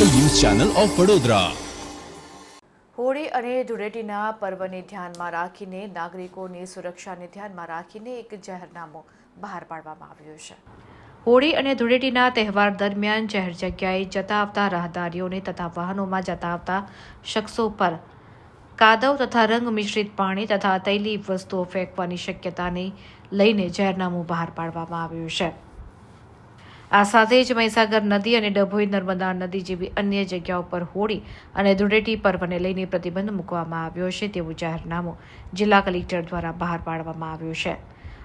Channel of Vadodara. Holi અને ધૂળેટીના પર્વને ધ્યાનમાં રાખીને નાગરિકોની સુરક્ષાને ધ્યાનમાં રાખીને એક જાહેરનામું બહાર પાડવામાં આવ્યું છે. હોળી અને ધૂળેટીના તહેવાર દરમિયાન જાહેર જગ્યાએ જતા આવતા રાહદારીઓને તથા વાહનોમાં જતા આવતા શખ્સો પર કાદવ તથા રંગ મિશ્રિત પાણી તથા તૈલી વસ્તુઓ ફેંકવાની શક્યતાને લઈને જાહેરનામું બહાર પાડવામાં આવ્યું છે. આ સાથે જ મહીસાગર નદી અને ડભોઈ નર્મદા નદી જેવી અન્ય જગ્યાઓ પર હોળી અને ધૂળેટી પર્વને લઈને પ્રતિબંધ મૂકવામાં આવ્યો છે તેવું જાહેરનામું જિલ્લા કલેક્ટર દ્વારા બહાર પાડવામાં આવ્યું છે.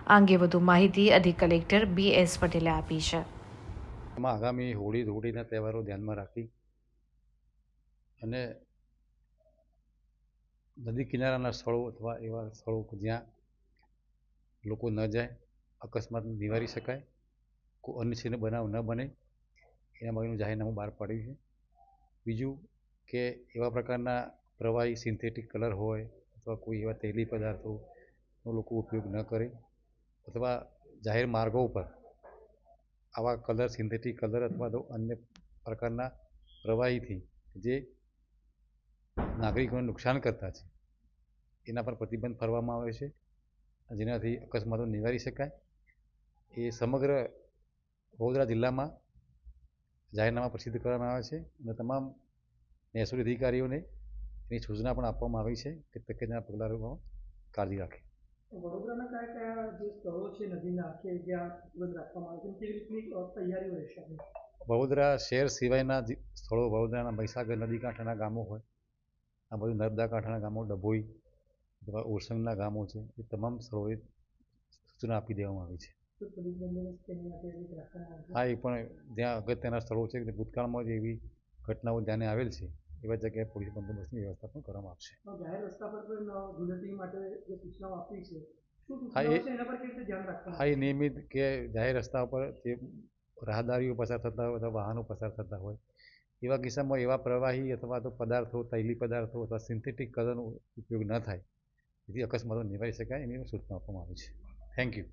આ અંગે વધુ માહિતી અધિક કલેક્ટર બી એસ પટેલે આપી છે. આગામી હોળી ધૂળીના તહેવારો ધ્યાનમાં રાખી અને નદી કિનારાના સ્થળો અથવા એવા સ્થળો જ્યાં લોકો ન જાય, અકસ્માત નિવારી શકાય કોઈ અનિચ્છનીય બનાવ ન બને, એના માટેનું જાહેરનામું બહાર પાડ્યું છે. બીજું કે એવા પ્રકારના પ્રવાહી સિન્થેટિક કલર હોય અથવા કોઈ એવા તૈલી પદાર્થોનો લોકો ઉપયોગ ન કરે અથવા જાહેર માર્ગો ઉપર આવા કલર, સિન્થેટિક કલર અથવા તો અન્ય પ્રકારના પ્રવાહીથી જે નાગરિકોને નુકસાન કરતા છે, એના પર પ્રતિબંધ ફરવામાં આવે છે. જેનાથી અકસ્માતો નિવારી શકાય. એ સમગ્ર વડોદરા જિલ્લામાં જાહેરનામા પ્રસિદ્ધ કરવામાં આવે છે અને તમામ મહેસૂલી અધિકારીઓને એની સૂચના પણ આપવામાં આવી છે કે તકેદારીના પગલાં લેવામાં કાળજી રાખે. વડોદરાના કયા કયા જે સ્થળો છે નદીના કે જ્યાં પ્રતિબંધ રાખવામાં આવે છે કેવી રીતની તૈયારીઓ રહેશે વડોદરા શહેર સિવાયના જે સ્થળો વડોદરાના મહીસાગર નદી કાંઠાના ગામો હોય આ બધું નર્મદા કાંઠાના ગામો ડભોઈ અથવા ઓરસંગના ગામો છે એ તમામ સ્થળોએ સૂચના આપી દેવામાં આવી છે. હા એ પણ જ્યાં અગત્યના સ્થળો છે કે ભૂતકાળમાં જ એવી ઘટનાઓ ધ્યાને આવેલ છે એવા જગ્યાએ પોલીસ બંદોબસ્તની વ્યવસ્થા પણ કરવામાં આવશે. હા, એ- હા એ નિયમિત કે જાહેર રસ્તા પર જે રાહદારીઓ પસાર થતા હોય અથવા વાહનો પસાર થતા હોય એવા કિસ્સામાં એવા પ્રવાહી અથવા તો પદાર્થો તૈલી પદાર્થો અથવા સિન્થેટિક કલરનો ઉપયોગ ન થાય જેથી અકસ્માતો નિવારી શકાય એની સૂચના આપવામાં આવી છે. Thank you